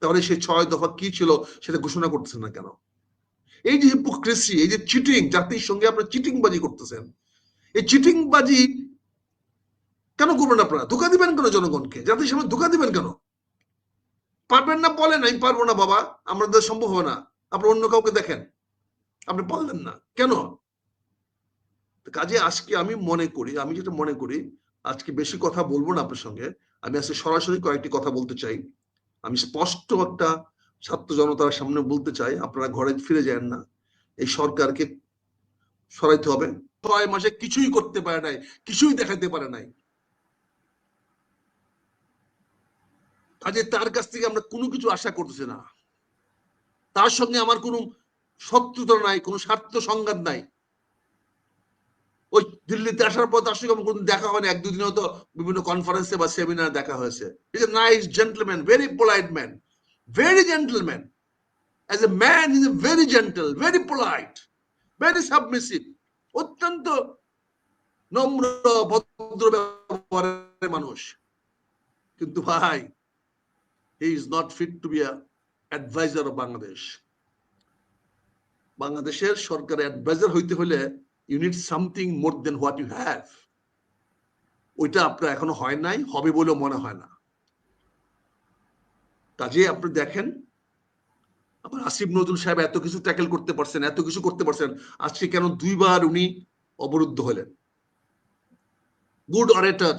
তাহলে সেই ছয় দফা কি ছিল সেটা ঘোষণা করতেছেন না কেন? এই যে হিপোক্রেসি এই যে চিটিং জাতির সঙ্গে আপনারা চিটিং বাজি করতেছেন, এই চিটিং বাজি কেন করবেন আপনারা? ধোকা দিবেন কেন জনগণকে? জাতির সামনে ধোকা দিবেন কেন? পারবেন না বলেন, আমি পারব না বাবা আমাদের সম্ভব হবে না। আপনি অন্য কাউকে দেখেন। আপনি পারলেন না। কেন? কাজে আজকে আমি মনে করি, আমি যেটা মনে করি, আজকে বেশি কথা বলব না আপনার সঙ্গে, আমি আজকে সরাসরি কয়েকটি কথা বলতে চাই। আমি স্পষ্ট একটা ছাত্র জনতার সামনে বলতে চাই, আপনারা ঘরে ফিরে যান না। এই সরকারকে সরাইতে হবে। ছয় মাসে কিছুই করতে পারে নাই, কিছুই দেখাতে পারে নাই। কাজে তার কাছ থেকে আমরা কোনো কিছু আশা করতেছি না। তার সঙ্গে আমার কোনো শত্রুতা নাই, কোনো স্বার্থ সংঘাত নাই। ওই দিল্লিতে আসার পর তার সঙ্গে কোনো দেখা হয়নি। এক দুদিন হয়তো বিভিন্ন কনফারেন্সে বা সেমিনারে দেখা হয়েছে। Is a nice gentleman very polite man very gentleman as a man is a very gentle very polite very submissive অত্যন্ত নম্র, ভদ্র ব্যবহারের মানুষ। কিন্তু ভাই he is not fit to be adviser of Bangladesh বাংলাদেশের সরকারের অ্যাডভাইজার হইতে হলে you need something more than what you have ওইটা আপনার এখনও হয় নাই, হবে বলেও মনে হয় না। কাজে আপনি দেখেন, আবার আসিফ নজরুল সাহেব এত কিছু ট্যাকেল করতে পারছেন, এত কিছু করতে পারছেন, আজকে কেন দুইবার উনি অবরুদ্ধ হলেন? Good orator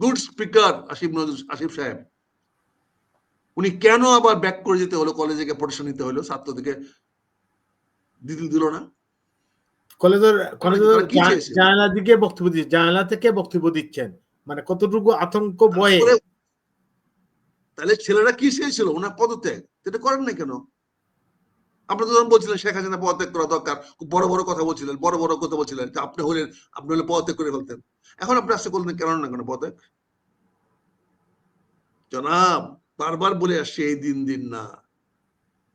good speaker Asif Nazrul, Asif সাহেব। উনি কেন আবার ব্যাক করে যেতে হলো কলেজে গিয়ে পড়াশোনা নিতে হলো? ছাত্রদেরকে দিল দিল না। কলেজের কলেজের তারা কি চেয়েছে? জানালা দিকে বক্তব্য দিচ্ছেন জানালা থেকে বক্তব্য দিচ্ছেন। মানে কতটুকু আতঙ্ক বয়ে? তাহলে ছেলেরা কি চেয়েছিল? ওনার পদত্যাগ? সেটা করেন না কেন? আপনি তো বলছিলেন শেখ হাসিনা পদত্যাগ করা দরকার। খুব বড় বড় কথা বলছিলেন বড় বড় কথা বলছিলেন। আপনি হলেন আপনি হলে পদত্যাগ করে ফেলতেন। এখন আপনি আসতে করলেন কেন না কেন পদত্যাগ? জনাব বারবার বলে আসছে এই দিন দিন না।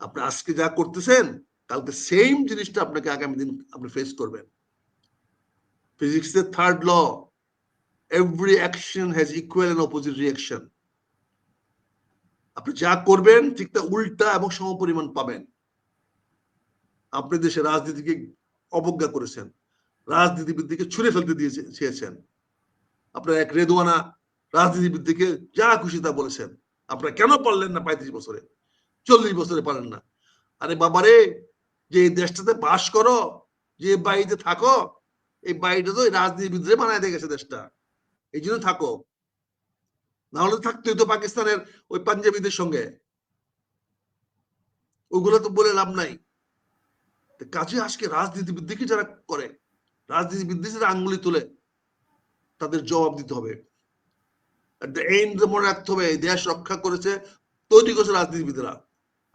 আপনি আজকে যা করতেছেন কালকে সেম জিনিসটা আপনাকে আগামী দিন আপনি ফেস করবেন। ফিজিক্স এর third law every action has equal and opposite reaction আপনি যা করবেন, ঠিক তা উল্টা এবং সমপরিমাণ পাবেন। আপনি দেশে রাজনীতিকে অবজ্ঞা করেছেন রাজনীতিবিদকে ছুঁড়ে ফেলতে দিয়েছে, চেয়েছেন। আপনার এক রেদওয়ানা রাজনীতিবিদকে যা খুশি তা বলেছেন। আপনারা কেন পারলেন না পঁয়ত্রিশ বছরে? চল্লিশ বছরে পারেন না। আরে বাবারে যে এই দেশটাতে বাস করো, যে বাড়িতে থাকো, এই বাড়িটা তো রাজনীতিবিদরে দিয়ে গেছে দেশটা। এই জন্য থাকো। না হলে থাকতে হতো পাকিস্তানের ওই পাঞ্জাবিদের সঙ্গে। ওগুলো তো বলে লাভ নাই। কাজে আজকে রাজনীতিবিদকে যারা করে রাজনীতিবিদ যারা আঙ্গুলি তুলে, তাদের জবাব দিতে হবে। মনে রাখতে হবে দেশ রক্ষা করেছে, তৈরি করেছে রাজনীতিবিদরা।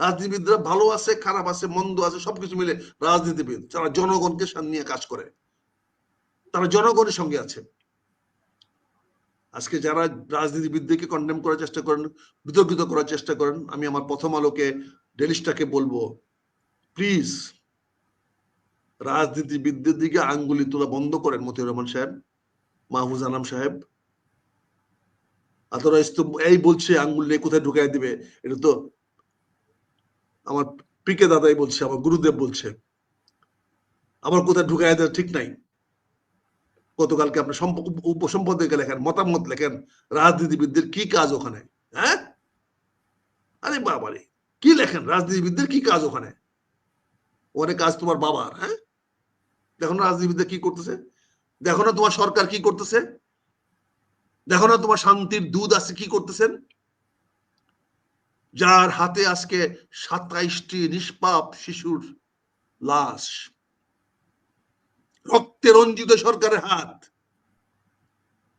রাজনীতিবিদরা ভালো আছে, খারাপ আছে, মন্দ আছে, সবকিছু মিলে রাজনীতিবিদ যারা জনগণকে নিয়ে কাজ করে। তারা জনগণের সঙ্গে আছে। আজকে যারা রাজনীতিবিদদেরকে কন্ডেম করার চেষ্টা করেন, বিতর্কিত করার চেষ্টা করেন, আমি আমার প্রথম আলোকে ডেলিস্টাকে বলব প্লিজ রাজনীতিবিদদের দিকে আঙ্গুলি তোলা বন্ধ করেন মতিউর রহমান সাহেব, মাহফুজ আনাম সাহেব। তো এই বলছে, আঙ্গুল নিয়ে কোথায় ঢুকাই দিবে? এটা তো আমার পিকে দাদাই বলছে, আমার গুরুদেব বলছে আবার কোথায় ঢুকাই দেওয়া ঠিক নাই। গতকালকে আপনি উপসম্পদকে লেখেন মতামত লেখেন, রাজনীতিবিদদের কি কাজ ওখানে হ্যাঁ? আরে বাবারে, কি লেখেন, রাজনীতিবিদদের কি কাজ ওখানে? ওখানে কাজ তোমার বাবার হ্যাঁ? দেখো না রাজনীতিবিদদের কি করতেছে? দেখো না তোমার সরকার কি করতেছে? দেখো না তোমার শান্তির দুধ আছে কি করতেছেন? যার হাতে আজকে সাতাইশটি নিষ্পাপ শিশুর লাশ। রক্তে রঞ্জিত সরকারের হাত।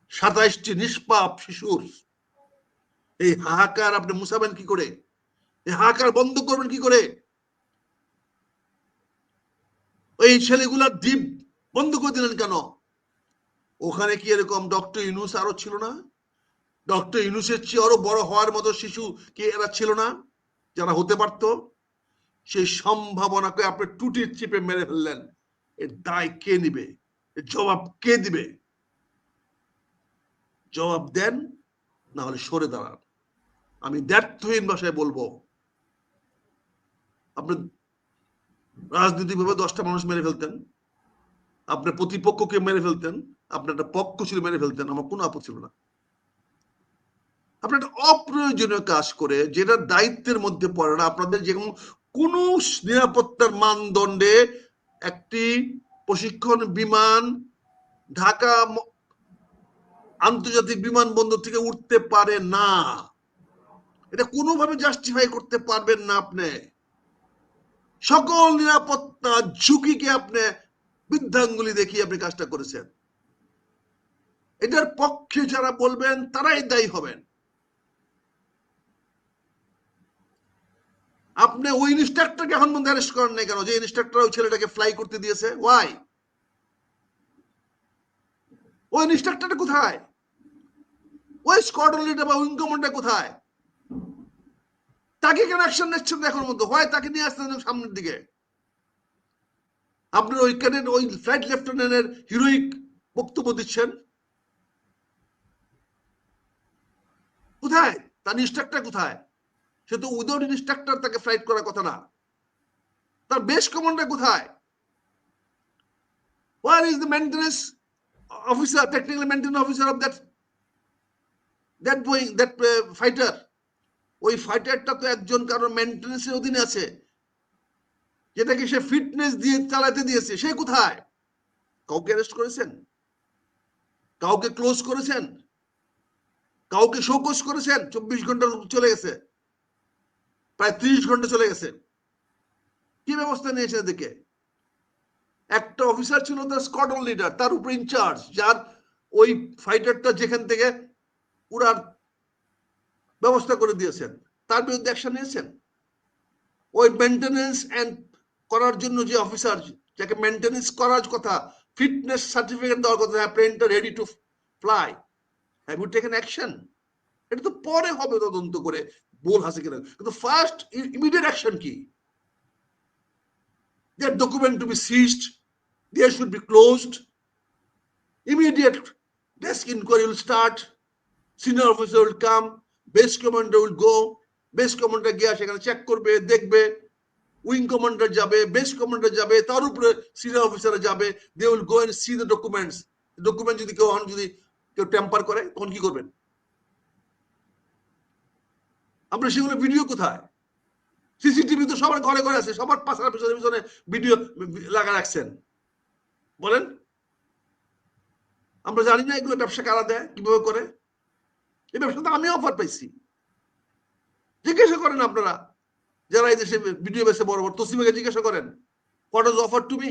সাতাইশটি নিষ্পাপ শিশুর এই হাহাকার আপনি মুসাবেন কি করে? এই হাহাকার বন্ধ করবেন কি করে? ওই ছেলেগুলার দ্বীপ বন্ধ করে দিলেন কেন? ওখানে কি এরকম ডক্টর ইউনুস আরও ছিল না? ডক্টর ইউনুসের চেয়ে আরও বড় হওয়ার মতো শিশু কি এরা ছিল না? যারা হতে পারতো? সেই সম্ভাবনাকে আপনি টুটির চিপে মেরে ফেললেন। এর দায় কে নিবে? এর জবাব কে দিবে? জবাব দেন, না হলে সরে দাঁড়ান। আমি দ্ব্যর্থহীন ভাষায় বলব, আপনি রাজনৈতিকভাবে দশটা মানুষ মেরে ফেলতেন। আপনার প্রতিপক্ষকে মেরে ফেলতেন। আপনার একটা পক্ষ ছিল মেরে ফেলতেন। আমার কোনো আপত্তি ছিল না। আপনার অপ্রয়োজনীয় কাজ করে, যেটা দায়িত্বের মধ্যে পড়ে না, আপনাদের যেরকম কোন নিরাপত্তার মানদণ্ডে একটি প্রশিক্ষণ বিমান ঢাকা আন্তর্জাতিক বিমানবন্দর থেকে উঠতে পারে না। এটা কোনোভাবে জাস্টিফাই করতে পারবেন না আপনি। সকল নিরাপত্তা ঝুঁকিকে আপনি বৃদ্ধাঙ্গুলি দেখিয়ে আপনি কাজটা করেছেন। এটার পক্ষে যারা বলবেন, তারাই দায়ী হবেন। আপনি ওই ইনস্ট্রাক্টরকে এখন মধ্যে অ্যারেস্ট করেন নাই কেন? যে ইনস্ট্রাক্টর ওই ছেলেটাকে ফ্লাই করতে দিয়েছে। ওয়াই ওই ইনস্ট্রাক্টরটা কোথায়? ওই স্কোয়াড্রন লিডার বা উইং কমান্ডার কোথায়? তাকে কেন অ্যাকশন নিচ্ছেন না এখন মধ্যে হয় তাকে নিয়ে আসতেন সামনের দিকে? আপনার ওই ক্যাডেট, ওই ফ্লাইট লেফটেন্যান্টের হিরোইক বক্তব্য দিচ্ছেন। কোথায়? তার ইনস্ট্রাক্টর কোথায়? সে তো উইদাউট ইনস্ট্রাক্টর তাকে ফ্লাইট করার কথা না। তার বেস কমান্ডার কোথায়? Where is the maintenance officer, technical maintenance officer of that that Boeing, uh, fighter? ওই ফাইটারটা তো একজন কারও মেনটেন্সের অধীনে আছে। যেটাকে সে ফিটনেস দিয়ে চালাতে দিয়েছে। সে কোথায়? কাউকে অ্যারেস্ট করেছেন? কাউকে ক্লোজ করেছেন? কাউকে শোকস করেছেন? চব্বিশ ঘণ্টা চলে গেছে। প্রায় ত্রিশ ঘণ্টা চলে গেছে। কি ব্যবস্থা নিয়েছে এদিকে? একটা অফিসার ছিল তার স্কোয়াড্রন লিডার তার উপর ইনচার্জ যার ওই ফাইটারটা যেখান থেকে উড়ার ব্যবস্থা করে দিয়েছেন, তার বিরুদ্ধে অ্যাকশন নিয়েছেন? ওই মেনটেনেন্স অ্যান্ড করার জন্য যে অফিসার যাকে মেনটেনেন্স করার কথা ফিটনেস সার্টিফিকেট দেওয়ার কথা হ্যাঁ প্লেনটা ready to fly have you taken action এটা তো পরে হবে তদন্ত করে। বোল আছে কিনা? কিন্তু ফার্স্ট ইমিডিয়েট অ্যাকশন কি? There document to be seized there should be closed immediate desk inquiry will start senior officer will come best commander will go base commander গিয়ে সেখানে চেক করবে, দেখবে। উইং কমান্ডার যাবে বেস্ট কমান্ডার যাবে, তার উপরে senior officer যাবে। They will go and see the documents document যদি কেউ যদি কেউ টেম্পার করে, তখন কি করবেন? আপনার সেগুলো ভিডিও কোথায়? সিসিটিভি তো সবার ঘরে ঘরে আছে, সবার পাশার পিছনে পিছনে ভিডিও লাগা রাখছেন। বলেন। আমরা জানি না এগুলো ব্যবসা কারা দেয়, কীভাবে করে। এই ব্যবসা তো আমি অফার পাইছি। জিজ্ঞাসা করেন আপনারা, যারা এই দেশে ভিডিও বেসে বড় বড় তসিমাকে জিজ্ঞাসা করেন what is offer to me